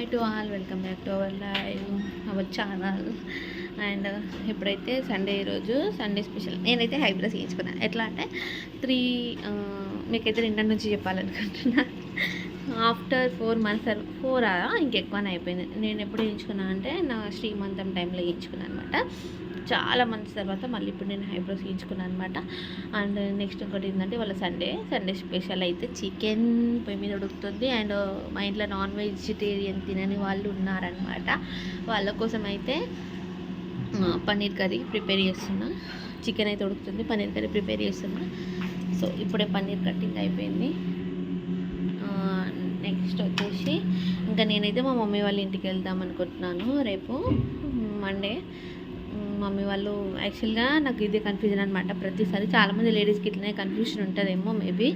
Hi to all welcome back to our live our channel and ఇప్పుడైతే Sunday రోజు Sunday special నేనైతే eyebrows చేయించుకున్నాను ఎట్లా అంటే త్రీ uh, మీకైతే నిన్న నుంచి చెప్పాలనుకుంటున్నా. ఆఫ్టర్ ఫోర్ మంత్స్ ఫోర్ ఇంకెక్కువనే అయిపోయింది. నేను ఎప్పుడు చేయించుకున్నాను అంటే నా శ్రీమంతం టైంలో చేయించుకున్నాను అనమాట చాలా మంత్స్ తర్వాత మళ్ళీ ఇప్పుడు నేను ఐబ్రోస్ చేయించుకున్నాను అనమాట అండ్ నెక్స్ట్ ఇంకోటి ఏంటంటే వాళ్ళ సండే. సండే స్పెషల్ అయితే చికెన్ పొయ్యి మీద ఉడుకుతుంది. అండ్ మా ఇంట్లో నాన్ వెజిటేరియన్ తినని వాళ్ళు ఉన్నారనమాట వాళ్ళ కోసం అయితే పన్నీర్ కర్రీ ప్రిపేర్ చేస్తున్నా. చికెన్ అయితే ఉడుకుతుంది. పన్నీర్ కర్రీ ప్రిపేర్ చేస్తున్నా. సో ఇప్పుడే పన్నీర్ కట్టింగ్ అయిపోయింది. నెక్స్ట్ వచ్చేసి ఇంకా నేనైతే మా మమ్మీ వాళ్ళ ఇంటికి వెళ్దాం అనుకుంటున్నాను. రేపు మండే. మమ్మీ వాళ్ళు యాక్చువల్గా నాకు ఇదే కన్ఫ్యూజన్ అనమాట ప్రతిసారి చాలామంది లేడీస్కి ఇట్లనే కన్ఫ్యూజన్ ఉంటుందేమో మేబీ.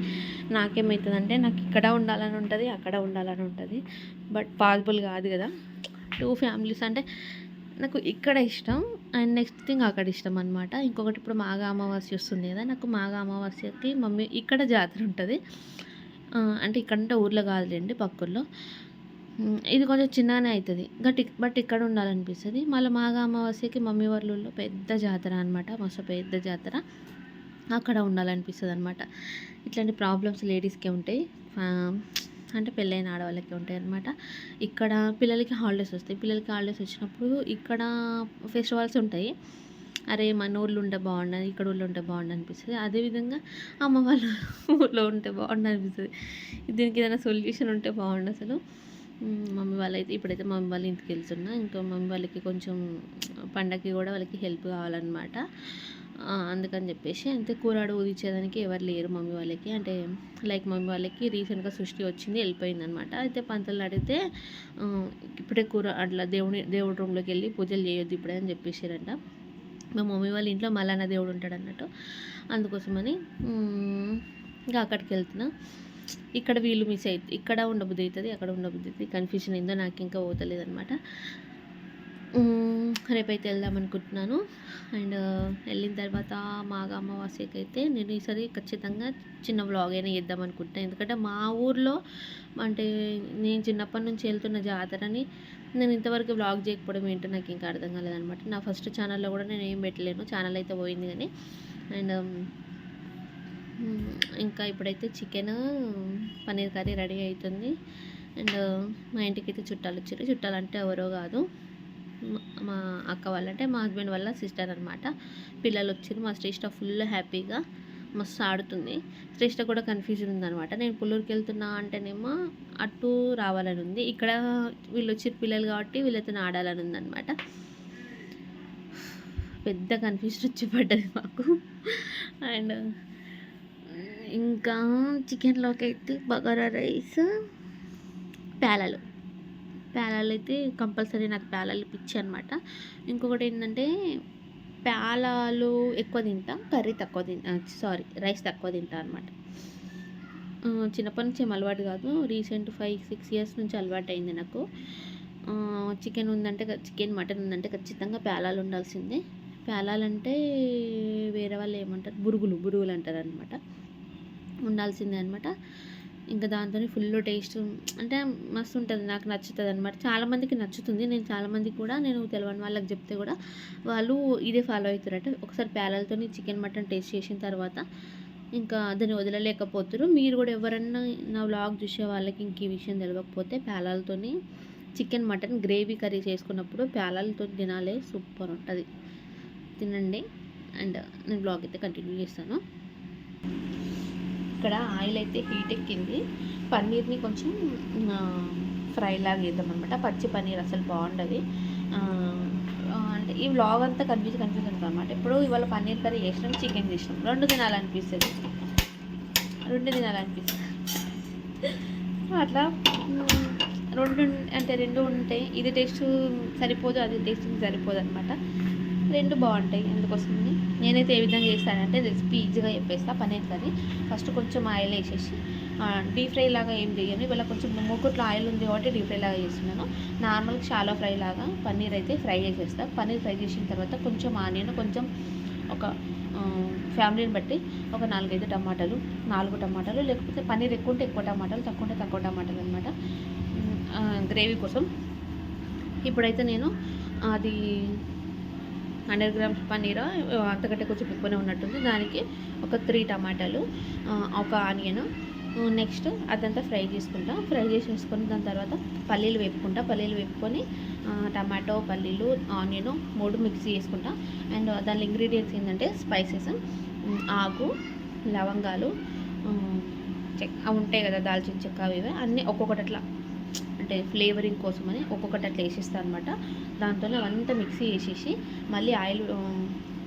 నాకేమవుతుందంటే నాకు ఇక్కడ ఉండాలని ఉంటుంది అక్కడ ఉండాలని ఉంటుంది. బట్ పాసిబుల్ కాదు కదా. టూ ఫ్యామిలీస్ అంటే నాకు ఇక్కడ ఇష్టం అండ్ నెక్స్ట్ థింగ్ అక్కడ ఇష్టం అనమాట ఇంకొకటి ఇప్పుడు మాఘ అమావాస్య వస్తుంది కదా. నాకు మాఘ అమావాస్యకి మమ్మీ ఇక్కడ జాతర ఉంటుంది. అంటే ఇక్కడంటే ఊర్లో కాదులేండి పక్కూర్లో. ఇది కొంచెం చిన్నగానే అవుతుంది. బట్ బట్ ఇక్కడ ఉండాలనిపిస్తుంది. మళ్ళీ మాగా అమావాస్యకి మమ్మీ వాళ్ళ ఊళ్ళో పెద్ద జాతర అనమాట మస్తు పెద్ద జాతర. అక్కడ ఉండాలనిపిస్తుంది అనమాట ఇట్లాంటి ప్రాబ్లమ్స్ లేడీస్కే ఉంటాయి. అంటే పెళ్ళైన ఆడవాళ్ళకి ఉంటాయి అనమాట ఇక్కడ పిల్లలకి హాలిడేస్ వస్తాయి. పిల్లలకి హాలిడేస్ వచ్చినప్పుడు ఇక్కడ ఫెస్టివల్స్ ఉంటాయి. అరే మన ఊళ్ళో ఉంటే బాగుండదు ఇక్కడ ఊళ్ళో ఉంటే బాగుండు అనిపిస్తుంది అదేవిధంగా అమ్మ వాళ్ళ ఊళ్ళో ఉంటే బాగుండు అనిపిస్తుంది దీనికి ఏదైనా సొల్యూషన్ ఉంటే బాగుండు అసలు. మమ్మీ వాళ్ళైతే ఇప్పుడైతే మమ్మీ వాళ్ళ ఇంటికి వెళ్తున్నా. ఇంకా మమ్మీ వాళ్ళకి కొంచెం పండగకి కూడా వాళ్ళకి హెల్ప్ కావాలన్నమాట. అందుకని చెప్పేసి అంతే కూరాడు ఊదించేదానికి ఎవరు లేరు మమ్మీ వాళ్ళకి. అంటే లైక్ మమ్మీ వాళ్ళకి రీసెంట్గా సృష్టి వచ్చింది వెళ్ళిపోయింది అనమాట అయితే పంతలు అడిగితే ఇప్పుడే కూర అట్లా దేవుని దేవుడి రూమ్లోకి వెళ్ళి పూజలు చేయొద్దు ఇప్పుడే అని చెప్పేసారంట మా మమ్మీ వాళ్ళ ఇంట్లో మళ్ళా దేవుడు ఉంటాడు అన్నట్టు అందుకోసమని ఇంకా అక్కడికి వెళ్తున్నా. ఇక్కడ వీళ్ళు మిస్ అవుతుంది ఇక్కడ ఉండబుద్ధి అవుతుంది అక్కడ ఉండబుద్ధి అవుతుంది కన్ఫ్యూజన్ ఏందో నాకు ఇంకా పోతలేదు అనమాట రేపైతే వెళ్దాం అనుకుంటున్నాను. అండ్ వెళ్ళిన తర్వాత మాగా అమావాస్యకి అయితే నేను ఈసారి ఖచ్చితంగా చిన్న వ్లాగ్ అయినా చేద్దాం అనుకుంటున్నాను ఎందుకంటే మా ఊర్లో అంటే నేను చిన్నప్పటి నుంచి వెళ్తున్న జాతరని నేను ఇంతవరకు వ్లాగ్ చేయకపోవడం ఏంటో నాకు ఇంకా అర్థం కాలేదనమాట నా ఫస్ట్ ఛానల్లో కూడా నేను ఏం పెట్టలేను. ఛానల్ అయితే పోయింది కానీ. అండ్ ఇంకా ఇప్పుడైతే చికెన్ పన్నీర్ కర్రీ రెడీ అవుతుంది అండ్ మా ఇంటికి అయితే చుట్టాలు వచ్చారు. చుట్టాలు అంటే ఎవరో కాదు. మా- అక్క వాళ్ళంటే మా హస్బెండ్ వాళ్ళ సిస్టర్ అనమాట పిల్లలు వచ్చారు. మా శ్రేష్ట ఫుల్ హ్యాపీగా మస్తు ఆడుతుంది. శ్రేష్ట కూడా కన్ఫ్యూజన్ ఉందనమాట నేను పుల్లూరుకి వెళ్తున్నా అంటేనేమో అటు రావాలని ఉంది. ఇక్కడ వీళ్ళు వచ్చిన పిల్లలు కాబట్టి వీళ్ళతో ఆడాలని ఉందనమాట పెద్ద కన్ఫ్యూజన్ వచ్చి పడ్డది మాకు. అండ్ ఇంకా చికెన్లోకి అయితే బగారా రైస్ పేలలు ప్యాలలు అయితే కంపల్సరీ నాకు ప్యాలలు పిచ్చి అనమాట ఇంకొకటి ఏంటంటే పేలాలు ఎక్కువ తింటా కర్రీ తక్కువ తింటా సారీ రైస్ తక్కువ తింటా అనమాట చిన్నప్పటి నుంచి ఏం అలవాటు కాదు. రీసెంట్ ఫైవ్ సిక్స్ ఇయర్స్ నుంచి అలవాటు అయింది నాకు. చికెన్ ఉందంటే చికెన్ మటన్ ఉందంటే ఖచ్చితంగా పేలాలు ఉండాల్సిందే. పేలాలంటే వేరే వాళ్ళు ఏమంటారు? బురుగులు బురుగులు అంటారు అనమాట ఉండాల్సిందే అనమాట ఇంకా దాంతో ఫుల్ టేస్ట్ అంటే మస్తు ఉంటుంది నాకు నచ్చుతుంది అనమాట చాలామందికి నచ్చుతుంది. నేను చాలామందికి కూడా నేను తెలియని వాళ్ళకి చెప్తే కూడా వాళ్ళు ఇదే ఫాలో అవుతారట ఒకసారి ప్యాలలతో చికెన్ మటన్ టేస్ట్ చేసిన తర్వాత ఇంకా దాన్ని వదలలేకపోతారు మీరు కూడా ఎవరన్నా నా వ్లాగ్ చూసే వాళ్ళకి ఇంక ఈ విషయం తెలియకపోతే ప్యాలలతో చికెన్ మటన్ గ్రేవీ కర్రీ చేసుకున్నప్పుడు ప్యాలలతో తినాలి సూపర్ ఉంటుంది. తినండి. అండ్ నేను బ్లాగ్ అయితే కంటిన్యూ చేస్తాను. ఇక్కడ ఆయిల్ అయితే హీట్ ఎక్కింది. పన్నీర్ని కొంచెం ఫ్రై లాగా చేద్దాం అనమాట పచ్చి పన్నీర్ అసలు బాగుండదు. అంటే ఈ వ్లాగ్ అంతా కన్ఫ్యూజ్ కన్ఫ్యూజ్ ఉంటుంది అనమాట ఇప్పుడు ఇవాళ పన్నీర్ కర్రీ చేసినాం చికెన్ చేసినాం. రెండు తినాలనిపిస్తుంది. రెండు తినాలనిపిస్తుంది. అట్లా రెండు అంటే రెండు ఉంటాయి ఇది టేస్ట్ సరిపోదు అది టేస్ట్ సరిపోదు అనమాట రెండు బాగుంటాయి అందుకోసమని నేనైతే ఏ విధంగా చేస్తానంటే రెసిపీ ఈజీగా చెప్పేస్తా పన్నీర్ కర్రీ ఫస్ట్ కొంచెం ఆయిల్ వేసేసి డీప్ ఫ్రై లాగా ఏం చేయను. ఇవాళ కొంచెం మూకుట్లో ఆయిల్ ఉంది కాబట్టి డీప్ ఫ్రై లాగా చేస్తున్నాను. నార్మల్ షాలో ఫ్రై లాగా పన్నీర్ అయితే ఫ్రై చేసేస్తా. పన్నీర్ ఫ్రై చేసిన తర్వాత కొంచెం ఆనియన్ కొంచెం ఒక ఫ్యామిలీని బట్టి ఒక నాలుగైదు టమాటాలు నాలుగు టమాటాలు లేకపోతే పన్నీర్ ఎక్కువ ఉంటే ఎక్కువ టమాటాలు తక్కువ ఉంటే తక్కువ టమాటాలు అనమాట గ్రేవీ కోసం. ఇప్పుడైతే నేను అది హండ్రెడ్ గ్రామ్స్ పన్నీర్ అంతకంటే కొంచెం ఎక్కువనే ఉన్నట్టుంది. దానికి ఒక త్రీ టమాటాలు ఒక ఆనియన్ నెక్స్ట్ అదంతా ఫ్రై చేసుకుంటా. ఫ్రై చేసేసుకొని దాని తర్వాత పల్లీలు వేపుకుంటా. పల్లీలు వేపుకొని టమాటో పల్లీలు ఆనియన్ మూడు మిక్సీ చేసుకుంటా. అండ్ దాని ఇంగ్రీడియంట్స్ ఏంటంటే స్పైసెస్ ఆకు లవంగాలు చెక్క ఉంటాయి కదా దాల్చిన చెక్క అవి అన్నీ ఒక్కొక్కటి అట్లా అంటే ఫ్లేవరింగ్ కోసమని ఒక్కొక్కటి అట్లా వేసేస్తాను అనమాట దాంతో అవంతా మిక్సీ వేసేసి మళ్ళీ ఆయిల్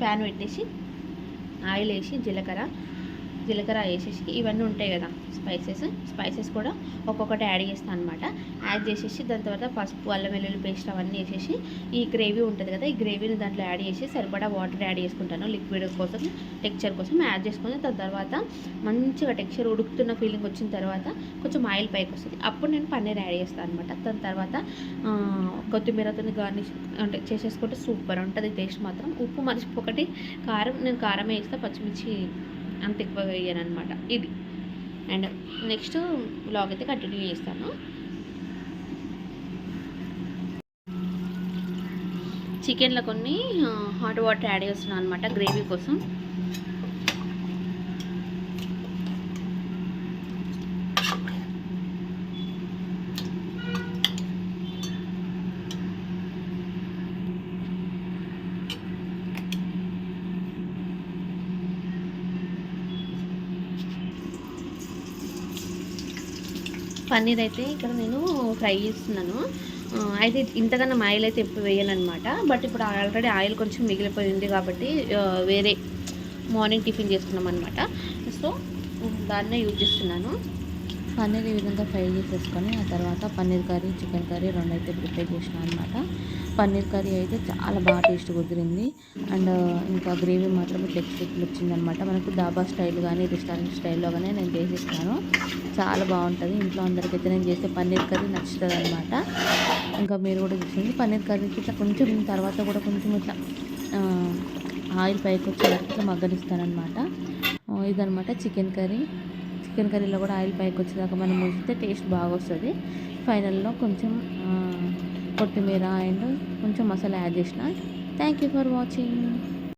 ప్యాన్ పెట్టేసి ఆయిల్ వేసి జీలకర్ర జీలకర్ర వేసేసి ఇవన్నీ ఉంటాయి కదా స్పైసెస్. స్పైసెస్ కూడా ఒక్కొక్కటి యాడ్ చేస్తాను అనమాట యాడ్ చేసేసి దాని తర్వాత పసుపు అల్లం వెల్లుల్లి పేస్ట్ అవన్నీ వేసేసి ఈ గ్రేవీ ఉంటుంది కదా ఈ గ్రేవీని దాంట్లో యాడ్ చేసి సరిపడా వాటర్ యాడ్ చేసుకుంటాను. లిక్విడ్ కోసం టెక్చర్ కోసం యాడ్ చేసుకుని దాని తర్వాత మంచిగా టెక్చర్ ఉడుకుతున్న ఫీలింగ్ వచ్చిన తర్వాత కొంచెం ఆయిల్ పైకి వస్తుంది. అప్పుడు నేను పన్నీర్ యాడ్ చేస్తాను అనమాట దాని తర్వాత కొత్తిమీరతో గార్నిష్ అంటే చేసేసుకుంటే సూపర్ ఉంటుంది టేస్ట్ మాత్రం. ఉప్పు మర్చిపోకటి కారం నేను కారం వేస్తా పచ్చిమిర్చి అంత ఎక్కువ వేయను అనమాట ఇది. అండ్ నెక్స్ట్ బ్లాగ్ అయితే కంటిన్యూ చేస్తాను. చికెన్లో కొన్ని హాట్ వాటర్ యాడ్ చేస్తున్నాను అనమాట గ్రేవీ కోసం. పన్నీర్ అయితే ఇక్కడ నేను ఫ్రై చేస్తున్నాను. అయితే ఇంతకన్నా ఆయిల్ అయితే ఎప్పుడు వేయాలన్నమాట. బట్ ఇప్పుడు ఆల్రెడీ ఆయిల్ కొంచెం మిగిలిపోయింది కాబట్టి వేరే మార్నింగ్ టిఫిన్ చేసుకున్నాం అనమాట సో దాన్నే యూజ్ చేస్తున్నాను. పన్నీర్ ఈ విధంగా ఫ్రై చేసేసుకొని ఆ తర్వాత పన్నీర్ కర్రీ చికెన్ కర్రీ రెండు అయితే ప్రిపేర్ చేసిన అనమాట పన్నీర్ కర్రీ అయితే చాలా బాగా టేస్ట్ కుదిరింది. అండ్ ఇంకా గ్రేవీ మాత్రం ఇట్లా వచ్చిందనమాట మనకు డాబా స్టైల్ కానీ రెస్టారెంట్ స్టైల్లో కానీ నేను చేసిస్తాను. చాలా బాగుంటుంది. ఇంట్లో అందరికైతే నేను చేసే పన్నీర్ కర్రీ నచ్చుతుంది అనమాట ఇంకా మీరు కూడా చూసింది పన్నీర్ కర్రీకి ఇట్లా కొంచెం తర్వాత కూడా కొంచెం ఇట్లా ఆయిల్ పైకి వచ్చేటట్టు ఇట్లా మగ్గనిస్తానమాట ఇదనమాట చికెన్ కర్రీ. చికెన్ కర్రీలో కూడా ఆయిల్ పైకి వచ్చేదాకా మనం ఉంచితే టేస్ట్ బాగా వస్తుంది ఫైనల్లో కొంచెం కొత్తిమీర అండ్ కొంచెం మసాలా యాడ్ చేసిన. Thank you for watching